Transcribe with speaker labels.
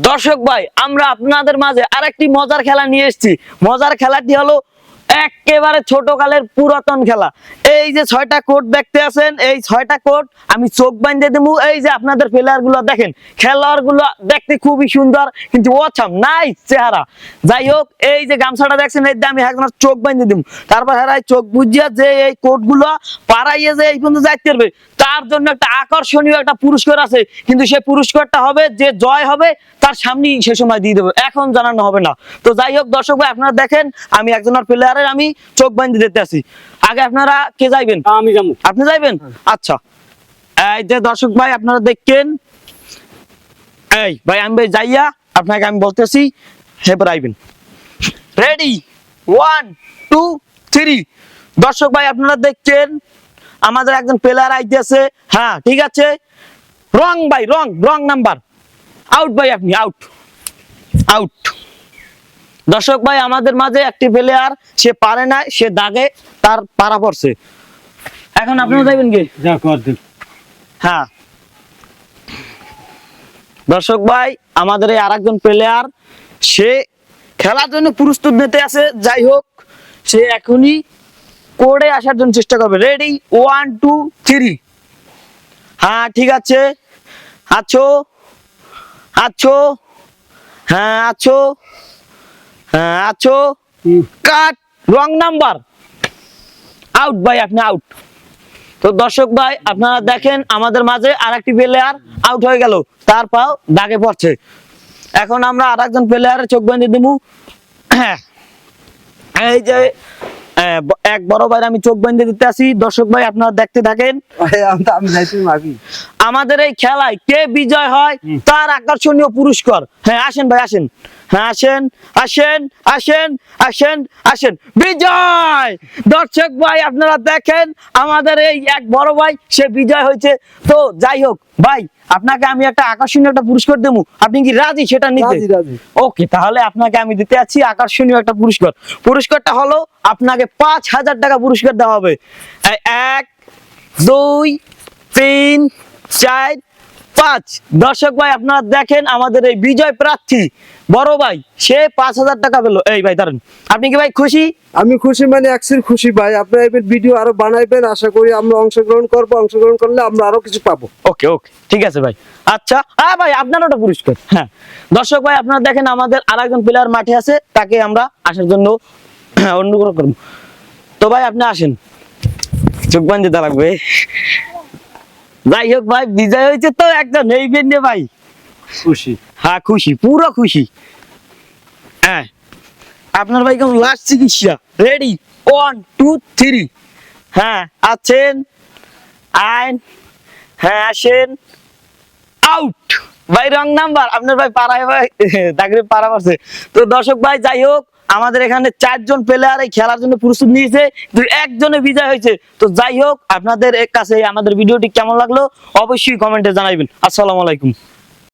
Speaker 1: দর্শক ভাই আমরা আপনাদের মাঝে আরেকটি মজার খেলা নিয়ে এসেছি। মজার খেলাটি হলো একেবারে ছোট কালের পুরাতন খেলা। এই যে ছয়টা কোট দেখতে আছেন, এই ছয়টা কোট আমি চোখ বাঁধে দেবো। এই যে আপনাদের প্লেয়ারগুলো দেখেন খেলোয়াড়গুলো দেখতে খুবই সুন্দর, কিন্তু অছাম নাই চেহারা। যাই হোক, এই যে গামছাটা দেখছেন, এই আমি একজনের চোখ বাঁধে দেবো। তারপর হেরাই চোখ বুঝিয়া যে এই কোটগুলো পাড়াইয়ে যে এই পর্যন্ত যাইতে পারবে, তার জন্য একটা আকর্ষণীয় একটা পুরস্কার আছে। কিন্তু সেই পুরস্কারটা হবে, যে জয় হবে, তার সামনেই সে সময় দিয়ে দেবে। এখন জানানো হবে না। তো যাই হোক, দর্শক ভাই, আপনারা দেখেন, আমি একজনের প্লেয়ারের আমি চোখ বাঁধে দিতে আছি। আগে আপনারা কে যাইবেন?
Speaker 2: আমি যাব।
Speaker 1: আপনি যাইবেন? আচ্ছা। এই যে দর্শক ভাই আপনারা দেখেন। এই ভাই আমি ভাই যাইয়া আপনাকে আমি বলতেছি হেবার আইবেন। রেডি ওয়ান টু থ্রি দর্শক ভাই আপনারা দেখছেন আমাদের একজন প্লেয়ার আইতেছে। হ্যাঁ ঠিক আছে? রং ভাই রং রং নাম্বার আউট ভাই আপনি আউট আউট দর্শক ভাই আমাদের মাঝে একটি প্লেয়ার সে পারে না সে দাগে তার পারা পড়ছে। এখন আপনারা যাইবেন কি?
Speaker 2: কর
Speaker 1: হ্যাঁ। দর্শক ভাই আমাদের এই আরেকজন প্লেয়ার সে খেলার জন্য প্রস্তুত নিতে আছে। যাই হোক সে এখনই কোর্টে আসার জন্য চেষ্টা করবে। রেডি ওয়ান টু থ্রি হ্যাঁ ঠিক আছে। আছো? আছো? হ্যাঁ আছো? আছো? কাট রং নাম্বার আউট ভাই আপনি আউট তো দর্শক ভাই আপনারা দেখেন আমাদের মাঝে আরেকটি প্লেয়ার আউট হয়ে গেল। তার পাও দাগে পড়ছে। এখন আমরা আরেকজন প্লেয়ারের চোখ বেঁধে দেবো। হ্যাঁ। এই যে আহ, এক বড় ভাই আমি চোখ বেঁধে দিতে আসি। দর্শক ভাই আপনারা দেখতে থাকেন। আমাদের এই খেলায় কে বিজয় হয় তার আকর্ষণীয় পুরস্কার। হ্যাঁ আসেন ভাই আসেন। হ্যাঁ আসেন আসেন আসেন আসেন আসেন। বিজয়! দর্শক ভাই আপনারা দেখেন আমাদের এই এক বড় ভাই সে বিজয় হয়েছে। তো যাই হোক ভাই আপনাকে আমি একটা আকর্ষণীয় একটা পুরস্কার দেবো। আপনি কি রাজি সেটা নিতে। ওকে তাহলে আপনাকে আমি দিতে আছি আকর্ষণীয় একটা পুরস্কার। পুরস্কারটা হলো আপনাকে পাঁচ হাজার টাকা পুরস্কার দেওয়া হবে। এক দুই তিন চার পাঁচ। দর্শক ভাই আপনারা দেখেন আমাদের এই বিজয় প্রার্থী। বড় ভাই সে পাঁচ হাজার টাকা পেল। এই ভাই দাঁড়ান। আপনি কি ভাই খুশি?
Speaker 2: আমি খুশি মানে একসের খুশি ভাই। আপনারা এবার ভিডিও আরও বানাইবেন। আশা করি আমরা অংশগ্রহণ করব। অংশগ্রহণ করলে আমরা আরও কিছু পাবো।
Speaker 1: ওকে ওকে। ঠিক আছে ভাই। আচ্ছা হ্যাঁ ভাই আপনার ওটা পুরস্কার। হ্যাঁ। দর্শক ভাই আপনারা দেখেন আমাদের আর একজন প্লেয়ার মাঠে আছে। তাকে আমরা আসার জন্য অনুগ্রহ করব। তো ভাই আপনি আসেন। চোখ বান দিতে লাগবে। যাই হোক ভাই বিজয় হয়েছে তো একজন এই বিনে ভাই।
Speaker 2: খুশি।
Speaker 1: হ্যাঁ খুশি পুরো খুশি। হ্যাঁ। আপনার ভাই কেমন? লাস্ট চিকিৎসা। রেডি ওয়ান টু থ্রি হ্যাঁ আছেন? আইন হ্যাঁ আসেন? আউট ভাই, রং নাম্বার। আপনার ভাই পাড়ায় ভাই দাগরে পাড়া পারছে তো দর্শক ভাই, যাই হোক, আমাদের এখানে চারজন প্লেয়ার এই খেলার জন্য প্রস্তুত নিয়েছে। একজনে বিজয় হয়েছে। তো যাই হোক, আপনাদের কাছে আমাদের ভিডিওটি কেমন লাগল অবশ্যই কমেন্টে জানাইবেন। আসসালামু আলাইকুম।